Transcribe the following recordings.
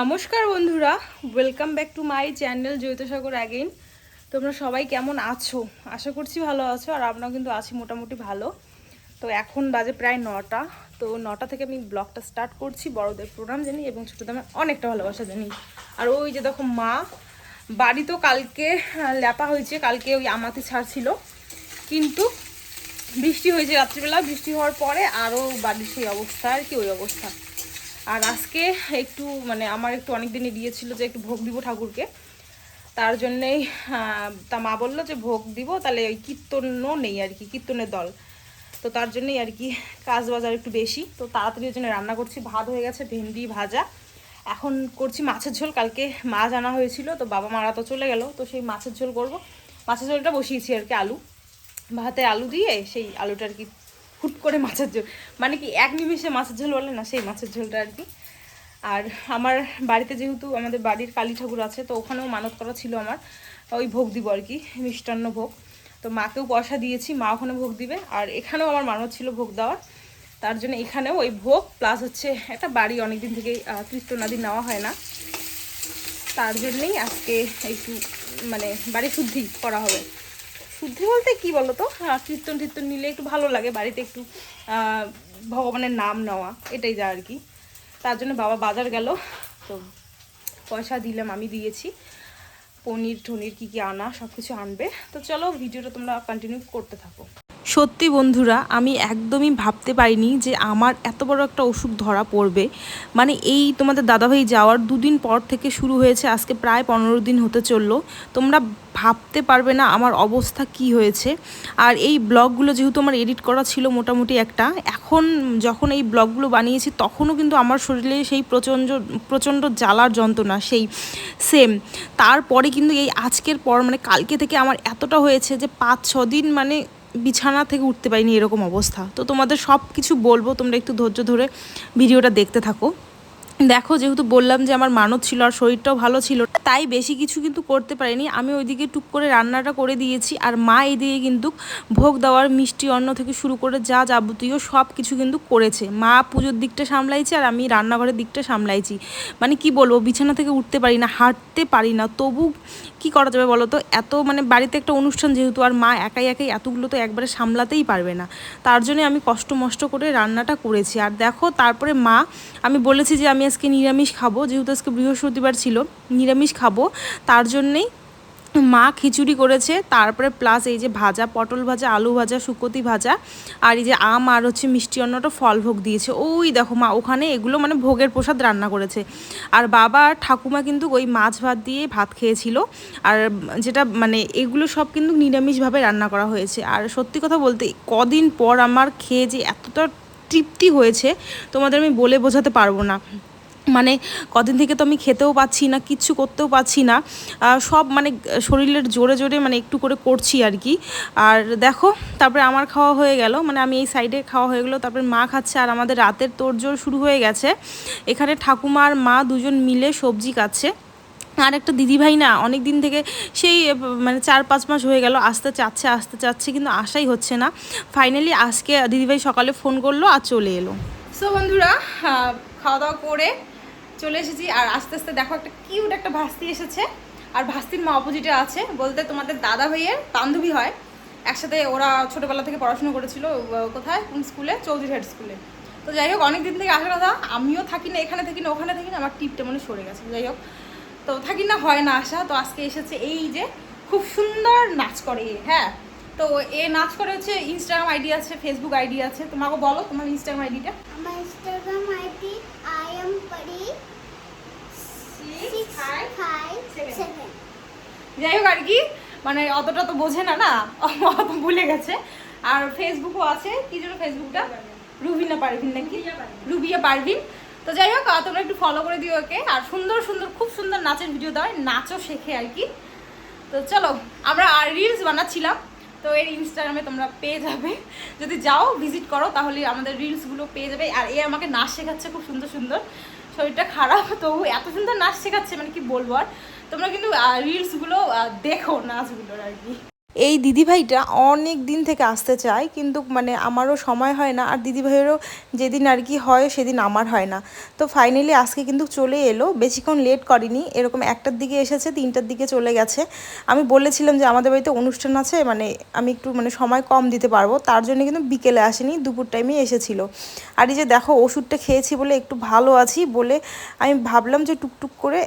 নমস্কার বন্ধুরা welcome back to my channel Jaitsagar again তোমরা সবাই কেমন আছো? আশা করছি ভালো আছো, আর আমরাও কিন্তু আছি মোটামুটি ভালো। তো এখন বাজে প্রায় নটা, তো নটা থেকে আমি ব্লগটা স্টার্ট করছি, বড়দের প্রোগ্রাম জানি এবং ছোটোদের আমার অনেকটা ভালোবাসা জানি আর ওই যে দেখো মা, বাড়ি তো কালকে ল্যাপা হয়েছে, কালকে ওই আমাতে ছাড়ছিল। কিন্তু বৃষ্টি হয়েছে রাত্রিবেলা, বৃষ্টি হওয়ার পরে আরও বাড়ির সেই অবস্থা, আর কি ওই অবস্থা। আর আজকে একটু মানে আমার একটু অনেক দিনই দিয়েছিল যে একটু ভোগ দিব ঠাকুরকে। তার জন্যেই তা মা বলল যে ভোগ দিব, তাহলে ওই কীর্তনও নেই আর কি, কীর্তনের দল। তো তার জন্যই আর কি কাজ বাজার একটু বেশি। তো তাড়াতাড়ি ওই জন্য রান্না করছি, ভাত হয়ে গেছে, ভেন্ডি ভাজা। এখন করছি মাছের ঝোল, কালকে মাছ আনা হয়েছিল, তো বাবা মারা তো চলে গেল, তো সেই মাছের ঝোল করব। মাছের ঝোলটা বসিয়েছি আর কি, আলু। ভাতে আলু দিয়ে সেই আলুটা আর কি ফুট করে মাছের ঝোল। মানে কি, এক নিমিষে মাছের ঝোল বলে না, সেই মাছের ঝোলটা আর কি। আর আমার বাড়িতে যেহেতু আমাদের বাড়ির কালী ঠাকুর আছে, তো ওখানেও মানত করা ছিল আমার, ওই ভোগ দিব আর কি, মিষ্টান্ন ভোগ। তো মাকেও পয়সা দিয়েছি, মা ওখানে ভোগ দিবে, আর এখানেও আমার মানত ছিল ভোগ দেওয়ার। তার জন্য এখানেও ওই ভোগ প্লাস হচ্ছে একটা বাড়ি, অনেকদিন থেকে কীর্তনাদি নেওয়া হয় না। তার জন্যই আজকে একটু মানে বাড়ি শুদ্ধি করা হবে। শুদ্ধি বলতে কি বলো তো? হ্যাঁ, কীর্তন টীর্তন নিলে একটু ভালো লাগে বাড়িতে একটু ভগবানের নাম নেওয়া এটাই যা আর কি। তার জন্য বাবা বাজার গেল তো পয়সা দিলাম আমি দিয়েছি। পনির টনির কী কী আনা সব কিছু আনবে। তো চলো ভিডিওটা তোমরা কন্টিনিউ করতে থাকো। সত্যি বন্ধুরা, আমি একদমই ভাবতে পারিনি যে আমার এত বড় একটা অসুখ ধরা পড়বে। মানে এই তোমাদের দাদাভাই যাওয়ার দুদিন পর থেকে শুরু হয়েছে, আজকে প্রায় পনেরো দিন হতে চলল। তোমরা ভাবতে পারবে না আমার অবস্থা কি হয়েছে। আর এই ব্লগগুলো যেহেতু আমার এডিট করা ছিল মোটামুটি একটা, এখন যখন এই ব্লগগুলো বানিয়েছি তখনও কিন্তু আমার শরীরে সেই প্রচণ্ড প্রচণ্ড জ্বালার যন্ত্রণা, সেই সেম তারপরে কিন্তু এই আজকের পর মানে কালকে থেকে আমার এতটা হয়েছে যে পাঁচ ছ দিন মানে বিছানা থেকে উঠতে পারিনি এরকম অবস্থা। তো তোমাদের সব কিছু বলব, তোমরা একটু ধৈর্য ধরে ভিডিওটা দেখতে থাকো। দেখো, যেহেতু বললাম যে আমার মানত ছিল আর শরীরটাও ভালো ছিল, তাই বেশি কিছু কিন্তু করতে পারিনি। আমি ওইদিকে টুক করে রান্নাটা করে দিয়েছি আর মা এদিকে কিন্তু ভোগ দেওয়ার, মিষ্টি অন্ন থেকে শুরু করে যা যাবতীয় সব কিছু কিন্তু করেছে। মা পুজোর দিকটা সামলাইছে আর আমি রান্নাঘরের দিকটা সামলাইছি। মানে কি বলব, বিছানা থেকে উঠতে পারি না, হাঁটতে পারি না, তবু কি করা যাবে বলো তো? এত মানে বাড়িতে একটা অনুষ্ঠান যেহেতু, আর মা একাই একাই এতগুলো তো একবারে সামলাতেই পারবে না। তার জন্য আমি কষ্ট মষ্ট করে রান্নাটা করেছি। আর দেখো, তারপরে মা, আমি বলেছি যে আমি আজকে নিরামিষ খাব, যেহেতু আজকে বৃহস্পতিবার ছিল, নিরামিষ খাব। তার জন্যেই মা খিচুড়ি করেছে, তারপরে প্লাস এই যে ভাজা, পটল ভাজা, আলু ভাজা, শুকতি ভাজা, আর এই যে আম আর হচ্ছে মিষ্টি অন্নটা ফল ভোগ দিয়েছে। ওই দেখো মা, ওখানে এগুলো মানে ভোগের প্রসাদ রান্না করেছে। আর বাবা আর ঠাকুমা কিন্তু ওই মাছ ভাত দিয়ে ভাত খেয়েছিল। আর যেটা মানে এগুলো সব কিন্তু নিরামিষভাবে রান্না করা হয়েছে। আর সত্যি কথা বলতে, কদিন পর আমার খেয়ে যে এতটা তৃপ্তি হয়েছে, তোমাদের আমি বলে বোঝাতে পারব না। মানে কদিন থেকে তো আমি খেতেও পাচ্ছি না, কিচ্ছু করতেও পাচ্ছি না। সব মানে শরীরের জোরে জোরে মানে একটু করে করছি আর কি। আর দেখো, তারপরে আমার খাওয়া হয়ে গেল মানে আমি এই সাইডে খাওয়া হয়ে গেলো, তারপরে মা খাচ্ছে আর আমাদের রাতের তোড়জোড় শুরু হয়ে গেছে। এখানে ঠাকুমা আর মা দুজন মিলে সবজি কাটছে। আর একটা দিদিভাই না অনেক দিন থেকে সেই মানে চার পাঁচ মাস হয়ে গেল, আসতে চাচ্ছে আসতে চাচ্ছে, কিন্তু আসাই হচ্ছে না। ফাইনালি আজকে দিদিভাই সকালে ফোন করল আর চলে এলো। সো বন্ধুরা খাওয়া দাওয়া করে চলে এসেছি আর আস্তে আস্তে দেখো একটা কিউট একটা ভাস্তি এসেছে। আর ভাস্তির মা অপোজিটে আছে। বলতে তোমাদের দাদা ভাইয়ের বান্ধবী হয়। একসাথে ওরা ছোটোবেলা থেকে পড়াশোনা করেছিল কোথায়? কোন স্কুলে চৌধুরী হেড স্কুলে তো যাই হোক অনেক দিন থেকে আসার কথা আমিও থাকি না, এখানে থাকি না, ওখানে থাকি না। আমার টিপটা মনে সরে গেছে। যাই হোক, তো থাকি না, হয় না আসা তো আজকে এসেছে এই যে খুব সুন্দর নাচ করে হ্যাঁ? তো এ নাচ করে হচ্ছে ইনস্টাগ্রাম আইডি আছে ফেসবুক আইডি আছে। তোমাকে বলো তোমার ইনস্টাগ্রাম আইডিটা আমার ইনস্টাগ্রাম আইডি যাই হোক আর কি মানে অতটা তো বোঝে না না অত ভুলে গেছে। আর ফেসবুকও আছে কি জন্য ফেসবুকটা রুবিনা পারভিন নাকি? রুবিয়া পারভিন। তো যাই হোক তোমরা একটু ফলো করে দিও ওকে। আর সুন্দর সুন্দর খুব সুন্দর নাচের ভিডিও দাও নাচও শেখে আর কি। তো চলো আমরা আর রিলস বানাচ্ছিলাম তো এর ইনস্টাগ্রামে তোমরা পেয়ে যাবে। যদি যাও ভিজিট করো তাহলে আমাদের রিলসগুলো পেয়ে যাবে। আর এ আমাকে নাচ শেখাচ্ছে খুব সুন্দর সুন্দর। শরীরটা খারাপ, তবু এত সুন্দর নাচ শেখাচ্ছে মানে কি বলব আর? তোমরা কিন্তু রিলসগুলো দেখো নাচগুলোর আর কি। এই দিদিভাইটা অনেক দিন থেকে আসতে চায়, কিন্তু মানে আমারও সময় হয় না, আর দিদিভাইয়েরও যেদিন আর কি হয় সেদিন আমার হয় না। তো ফাইনালি আজকে কিন্তু চলে এলো, বেশিক্ষণ লেট করেনি, এরকম একটার দিকে এসেছে, তিনটার দিকে চলে গেছে। আমি বলেছিলাম যে আমাদের বাড়িতে অনুষ্ঠান আছে মানে আমি একটু মানে সময় কম দিতে পারব, তার জন্য কিন্তু বিকেলে আসেনি, দুপুর টাইমে এসেছিল। আর এই যে দেখো, ওষুধটা খেয়েছি বলে একটু ভালো আছি বলে আমি ভাবলাম যে টুকটুক করে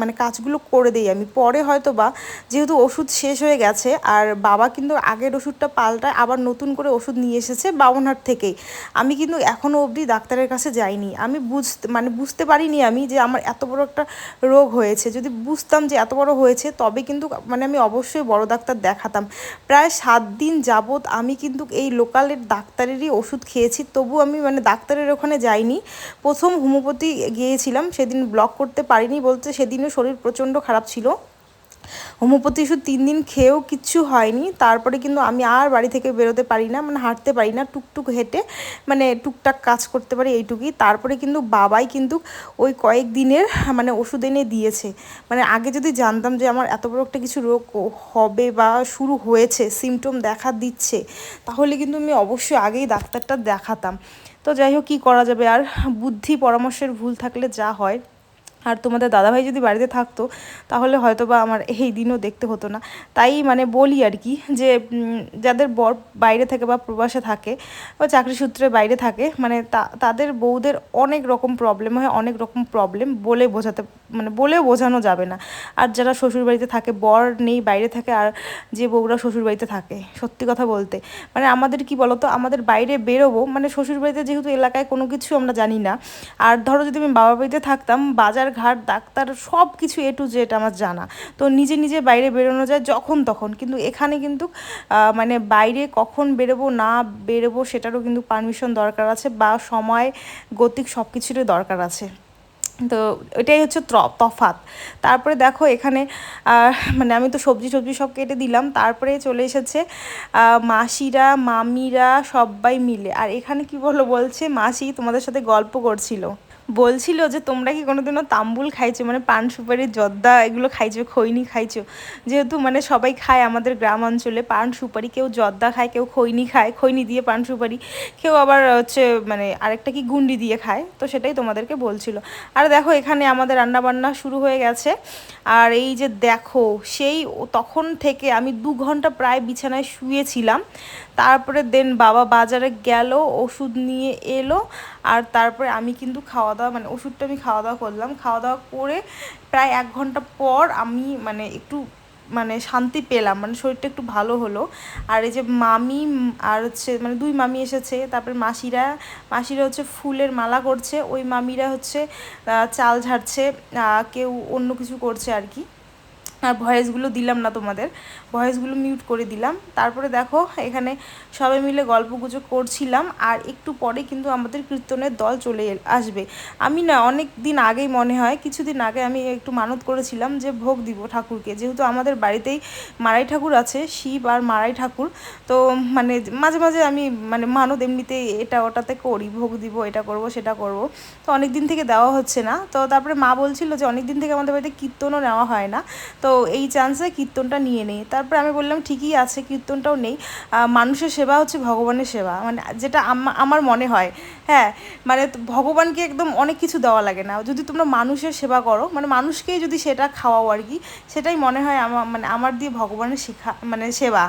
মানে কাজগুলো করে দিই আমি। পরে হয়তো বা যেহেতু ওষুধ শেষ হয়ে গেছে, আর বাবা কিন্তু আগের ওষুধটা পাল্টায় আবার নতুন করে ওষুধ নিয়ে এসেছে বাবনহাট থেকেই। আমি কিন্তু এখনও অবধি ডাক্তারের কাছে যাইনি। আমি বুঝতে মানে বুঝতে পারিনি আমি যে আমার এত বড় একটা রোগ হয়েছে। যদি বুঝতাম যে এত বড় হয়েছে, তবে কিন্তু মানে আমি অবশ্যই বড় ডাক্তার দেখাতাম। প্রায় সাত দিন যাবৎ আমি কিন্তু এই লোকালের ডাক্তারেরই ওষুধ খেয়েছি। তবু আমি মানে ডাক্তারের ওখানে যাইনি। প্রথম হোমিওপ্যাথি গিয়েছিলাম, সেদিন ব্লক করতে পারিনি বলতে সেদিনও শরীর প্রচণ্ড খারাপ ছিল। হোমিওপ্যাথি ওষুধ তিন দিন খেয়েও কিচ্ছু হয়নি। তারপরে কিন্তু আমি আর বাড়ি থেকে বেরোতে পারি না মানে হাঁটতে পারি না, টুকটুক হেঁটে মানে টুকটাক কাজ করতে পারি এইটুকুই। তারপরে কিন্তু বাবাই কিন্তু ওই কয়েক দিনের মানে ওষুধ এনে দিয়েছে। মানে আগে যদি জানতাম যে আমার এত বড় একটা কিছু রোগ হবে বা শুরু হয়েছে সিমটম দেখা দিচ্ছে, তাহলে কিন্তু আমি অবশ্যই আগেই ডাক্তারটা দেখাতাম। তো যাই হোক, কী করা যাবে? আর বুদ্ধি, পরামর্শের ভুল থাকলে যা হয়। আর তোমাদের দাদাভাই যদি বাড়িতে থাকতো, তাহলে হয়তো বা আমার এই দিনও দেখতে হতো না। তাই মানে বলি আর কি যে যাদের বর বাইরে থাকে বা প্রবাসে থাকে বা চাকরি সূত্রে বাইরে থাকে মানে তাদের বউদের অনেক রকম প্রবলেম হয়, অনেক রকম প্রবলেম বলে বোঝাতে মানে বলেও বোঝানো যাবে না। আর যারা শ্বশুর বাড়িতে থাকে, বর নেই, বাইরে থাকে, আর যে বউরা শ্বশুর বাড়িতে থাকে, সত্যি কথা বলতে। মানে আমাদের কি বলতো, আমাদের বাইরে বেরোবো মানে শ্বশুর বাড়িতে যেহেতু এলাকায় কোনো কিছু আমরা জানি না। আর ধরো যদি আমি বাবা বাড়িতে থাকতাম, বাজার ঘাট, ডাক্তার সব কিছু এ টু জেড আমার জানা। তো নিজে নিজে বাইরে বেরোনো যায় যখন তখন। কিন্তু এখানে কিন্তু মানে বাইরে কখন বেরোবো, না বেরোবো সেটারও কিন্তু পারমিশন দরকার আছে বা সময়, গতিক সব কিছুরই দরকার আছে। তো এটাই হচ্ছে তফাৎ। তারপরে দেখো এখানে মানে আমি তো সবজি সবজি সব কেটে দিলাম। তারপরে চলে এসেছে মাসিরা, মামিরা সবাই মিলে। আর এখানে কি বলো বলছে? মাসি তোমাদের সাথে গল্প করছিল। বলছিল যে, তোমরা কি কোনোদিনও তাম্বুল খাইছো? মানে পান সুপারি, জর্দা এগুলো খাইছো, খৈনি খাইছো? যেহেতু মানে সবাই খায় আমাদের গ্রাম অঞ্চলে, পান সুপারি কেউ জর্দা খায়, কেউ খৈনি খায়, খৈনি দিয়ে পান সুপারি। কেউ আবার হচ্ছে মানে আরেকটা কি গুন্ডি দিয়ে খায়, তো সেটাই তোমাদেরকে বলছিল। আর দেখো, এখানে আমাদের রান্নাবান্না শুরু হয়ে গেছে। আর এই যে দেখো, সেই তখন থেকে আমি দু ঘণ্টা প্রায় বিছানায় শুয়েছিলাম। তারপরে দেন বাবা বাজারে গেল, ওষুধ নিয়ে এলো। আর তারপরে আমি কিন্তু খাওয়া দাওয়া মানে ওষুধটা আমি খাওয়া দাওয়া করলাম। খাওয়া দাওয়া করে প্রায় এক ঘণ্টা পর আমি মানে একটু মানে শান্তি পেলাম মানে শরীরটা একটু ভালো হলো। আর এই যে মামি, আর হচ্ছে মানে দুই মামি এসেছে, তারপর মাসিরা মাসিরা হচ্ছে ফুলের মালা করছে, ওই মামিরা হচ্ছে চাল ঝাড়ছে কেউ অন্য কিছু করছে আর কি। আর ভয়েসগুলো দিলাম না তোমাদের। ভয়েসগুলো মিউট করে দিলাম। তারপরে দেখো, এখানে সবাই মিলে গল্প গুজব করছিলাম আর একটু পরে কিন্তু আমাদের কীর্তনের দল চলে আসবে। আমি না, অনেক দিন আগেই মনে হয়, কিছুদিন আগে আমি একটু মানত করেছিলাম যে ভোগ দিব ঠাকুরকে। যেহেতু আমাদের বাড়িতেই মারাই ঠাকুর আছে, শিব আর মারাই ঠাকুর, তো মানে মাঝে মাঝে আমি মানে মানত এমনিতে এটা ওটাতে করি, ভোগ দিব, এটা করব, সেটা করব। তো অনেক দিন থেকে দেওয়া হচ্ছে না। তো তারপরে মা বলছিল যে অনেক দিন থেকে আমাদের বাড়িতে কীর্তনও নেওয়া হয় না। তো এই চান্সে কীর্তনটা নিয়ে নেই। তারপরে আমি বললাম, ঠিকই আছে, কীর্তনটাও নেই। মানুষের সেবা হচ্ছে ভগবানের সেবা। মানে যেটা আমার মনে হয় হ্যাঁ মানে ভগবানকে একদম অনেক কিছু দেওয়া লাগে না। যদি তোমরা মানুষের সেবা করো মানে মানুষকেই যদি সেটা খাওয়াও আর কি, সেটাই মনে হয় আমার মানে আমার দিয়ে ভগবানের শিখা মানে সেবা।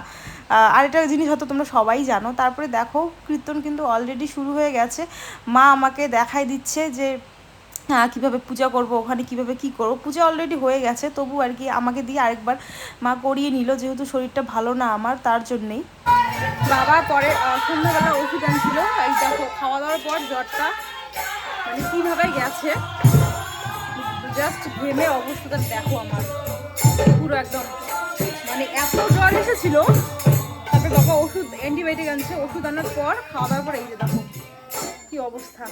আর একটা জিনিস হয়তো তোমরা সবাই জানো, তারপরে দেখো, কীর্তন কিন্তু অলরেডি শুরু হয়ে গেছে। মা আমাকে দেখাই দিচ্ছে যে হ্যাঁ কীভাবে পূজা করব, ওখানে কীভাবে কি করব, পূজা অলরেডি হয়ে গেছে, তবু আর কি আমাকে দিয়ে আরেকবার মা করিয়ে নিল, যেহেতু শরীরটা ভালো না আমার, তার জন্যেই। বাবা, পরে সন্ধ্যাবেলা ওষুধ আনছিল, এই দেখো খাওয়া দাওয়ার পর জ্বরটা মানে কীভাবে গেছে জাস্ট ঘেমে অবস্থাটা দেখো আমার, পুরো একদম মানে এত জ্বর এসেছিল, তারপরে বাবা ওষুধ অ্যান্টিবায়োটিক আনছে, ওষুধ আনার পর খাওয়া দাওয়ার পর এই যে দেখো, কী অবস্থা।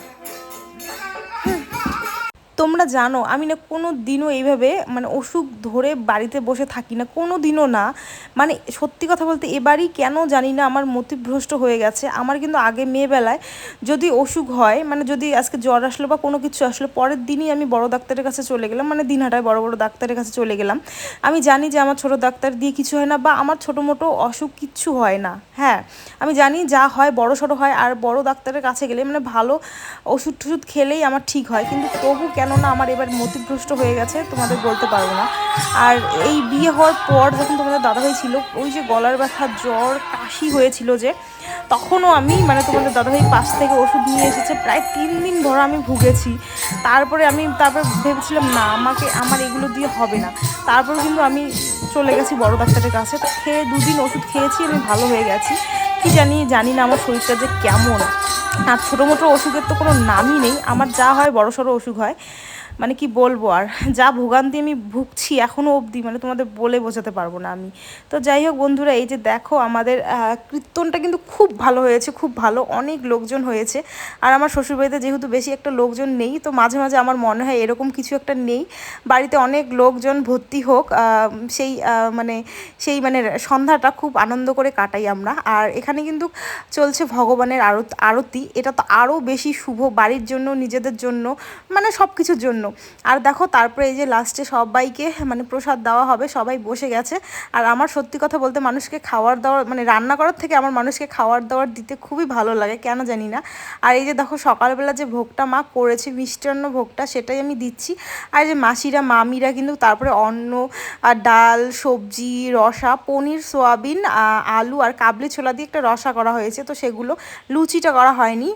তোমরা জানো, আমি না কোনো দিনও এইভাবে মানে অসুখ ধরে বাড়িতে বসে থাকি না কোনো দিনও না। মানে সত্যি কথা বলতে এবারই কেন জানি না, আমার মতিভ্রষ্ট হয়ে গেছে। আমার কিন্তু আগে মেয়েবেলায় যদি অসুখ হয় মানে যদি আজকে জ্বর আসলো বা কোনো কিছু আসলো, পরের দিনই আমি বড় ডাক্তারের কাছে চলে গেলাম মানে দিনহাটায় বড় বড় ডাক্তারের কাছে চলে গেলাম। আমি জানি যে আমার ছোট ডাক্তার দিয়ে কিছু হয় না বা আমার ছোটো মোটো অসুখ কিচ্ছু হয় না হ্যাঁ। আমি জানি যা হয়, বড় সড়ো হয়, আর বড় ডাক্তারের কাছে গেলে মানে ভালো ওষুধ টষুধ খেলেই আমার ঠিক হয়। কিন্তু তবু কেন না আমার এবার মতিভ্রষ্ট হয়ে গেছে, তোমাদের বলতে পারব না। আর এই বিয়ে হওয়ার পর যখন তোমাদের দাদাভাই ছিল, ওই যে গলার ব্যথা, জ্বর, কাশি হয়েছিল যে, তখনও আমি মানে তোমাদের দাদাভাই পাশ থেকে ওষুধ নিয়ে এসেছে, প্রায় তিন দিন ধরে আমি ভুগেছি। তারপরে আমি তারপরে ভেবেছিলাম, না, আমাকে আমার এগুলো দিয়ে হবে না। তারপর কিন্তু আমি চলে গেছি বড় ডাক্তারের কাছে। খেয়ে দুদিন ওষুধ খেয়েছি, আমি ভালো হয়ে গেছি। কি জানি জানি না আমার শরীরটা যে কেমন। আর ছোটো মোটো অসুখের তো কোনো নামই নেই। আমার যা হয় বড় সড়ো অসুখ হয়। মানে কি বলব আর? যা ভোগান্তি আমি ভুগছি এখনও অবধি মানে তোমাদের বলে বোঝাতে পারব না আমি। তো যাই হোক বন্ধুরা, এই যে দেখো আমাদের কীর্তনটা কিন্তু খুব ভালো হয়েছে, খুব ভালো, অনেক লোকজন হয়েছে। আর আমার শ্বশুরবাড়িতে যেহেতু বেশি একটা লোকজন নেই, তো মাঝে মাঝে আমার মনে হয় এরকম কিছু একটা নেই। বাড়িতে অনেক লোকজন ভর্তি হোক সেই মানে সেই মানে সন্ধ্যাটা খুব আনন্দ করে কাটাই আমরা। আর এখানে কিন্তু চলছে ভগবানের আরত, আরতি। এটা তো আরও বেশি শুভ, বাড়ির জন্য, নিজেদের জন্য মানে সব কিছুর জন্য। আর দেখো, তারপরে এই যে লাস্টে সবাইকে মানে প্রসাদ দেওয়া হবে, সবাই বসে গেছে। আর আমার সত্যি কথা বলতে মানুষকে খাওয়ার দাওয়ার মানে রান্না করার থেকে আমার মানুষকে খাওয়ার দাওয়ার দিতে খুবই ভালো লাগে, কেন জানি না। আর এই যে দেখো, সকালবেলা যে ভোগটা মা করেছে, মিষ্টান্ন ভোগটা, সেটাই আমি দিচ্ছি। আর যে মাসিরা, মামিরা কিন্তু তারপরে অন্ন, আর ডাল, সবজি, রসা, পনির, সোয়াবিন আলু আর কাবলি ছোলা দিয়ে একটা রসা করা হয়েছে। তো সেগুলো লুচিটা করা হয়নি।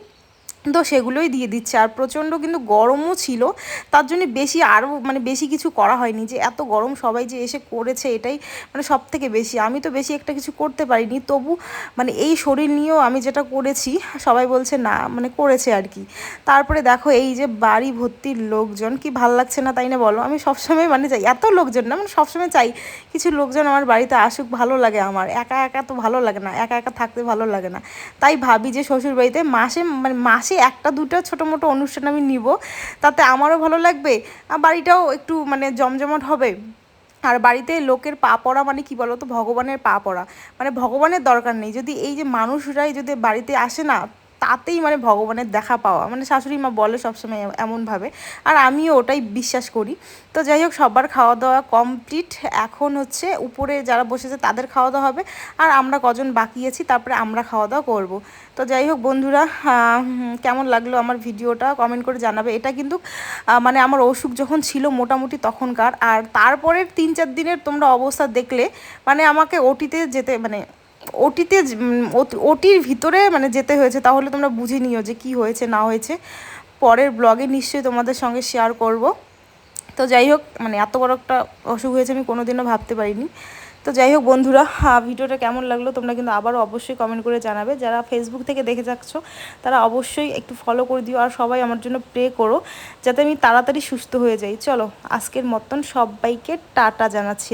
তো সেগুলোই দিয়ে দিচ্ছে। আর প্রচণ্ড কিন্তু গরমও ছিল। তার জন্য বেশি আরও মানে বেশি কিছু করা হয়নি যে এত গরম সবাই যে এসে করেছে এটাই মানে সব থেকে বেশি। আমি তো বেশি একটা কিছু করতে পারিনি। তবু মানে এই শরীর নিয়েও আমি যেটা করেছি, সবাই বলছে না মানে করেছে আর কি। তারপরে দেখো এই যে বাড়ি ভর্তির লোকজন, কি ভালো লাগছে না তাই না বলো? আমি সবসময় মানে চাই, এত লোকজন না মানে সবসময় চাই কিছু লোকজন আমার বাড়িতে আসুক, ভালো লাগে আমার। একা একা তো ভালো লাগে না, একা একা থাকতে ভালো লাগে না। তাই ভাবি যে শ্বশুর বাড়িতে মাসে মানে মাসে একটা, দুটো ছোটো মোটো অনুষ্ঠান আমি নিব। তাতে আমারও ভালো লাগবে। আর বাড়িটাও একটু মানে জমজমাট হবে। আর বাড়িতে লোকের পা পড়া মানে কি বলো তো ভগবানের পা পড়া। মানে ভগবানের দরকার নেই। যদি এই যে মানুষরাই যদি বাড়িতে আসে না তাতেই মানে ভগবানের দেখা পাওয়া। মানে শাশুড়ি মা বলে সবসময় এমনভাবে। আর আমিও ওটাই বিশ্বাস করি। তো যাই হোক, সবার খাওয়া দাওয়া কমপ্লিট এখন হচ্ছে উপরে যারা বসেছে তাদের খাওয়া দাওয়া হবে। আর আমরা কজন বাকি আছি, তারপরে আমরা খাওয়া দাওয়া করব। তো যাই হোক বন্ধুরা কেমন লাগল আমার ভিডিওটা কমেন্ট করে জানাবে। এটা কিন্তু মানে আমার অসুখ যখন ছিল মোটামুটি তখনকার। আর তারপরের তিন চার দিনের তোমরা অবস্থা দেখলে মানে আমাকে ওটিতে যেতে মানে ওটিতে ওটির ভিতরে মানে যেতে হয়েছে, তাহলে তোমরা বুঝে নিও যে কি হয়েছে, না হয়েছে। পরের ব্লগে নিশ্চয়ই তোমাদের সঙ্গে শেয়ার করব। তো যাই হোক মানে এত বড় একটা অসুখ হয়েছে, আমি কোনোদিনও ভাবতে পারিনি। তো যাই হোক বন্ধুরা ভিডিওটা কেমন লাগল তোমরা কিন্তু আবারও অবশ্যই কমেন্ট করে জানাবে। যারা ফেসবুক থেকে দেখে যাচ্ছ, তারা অবশ্যই একটু ফলো করে দিও, আর সবাই আমার জন্য প্রে করো, যাতে আমি তাড়াতাড়ি সুস্থ হয়ে যাই। চলো, আজকের মতন সবাইকে টাটা জানাচ্ছি।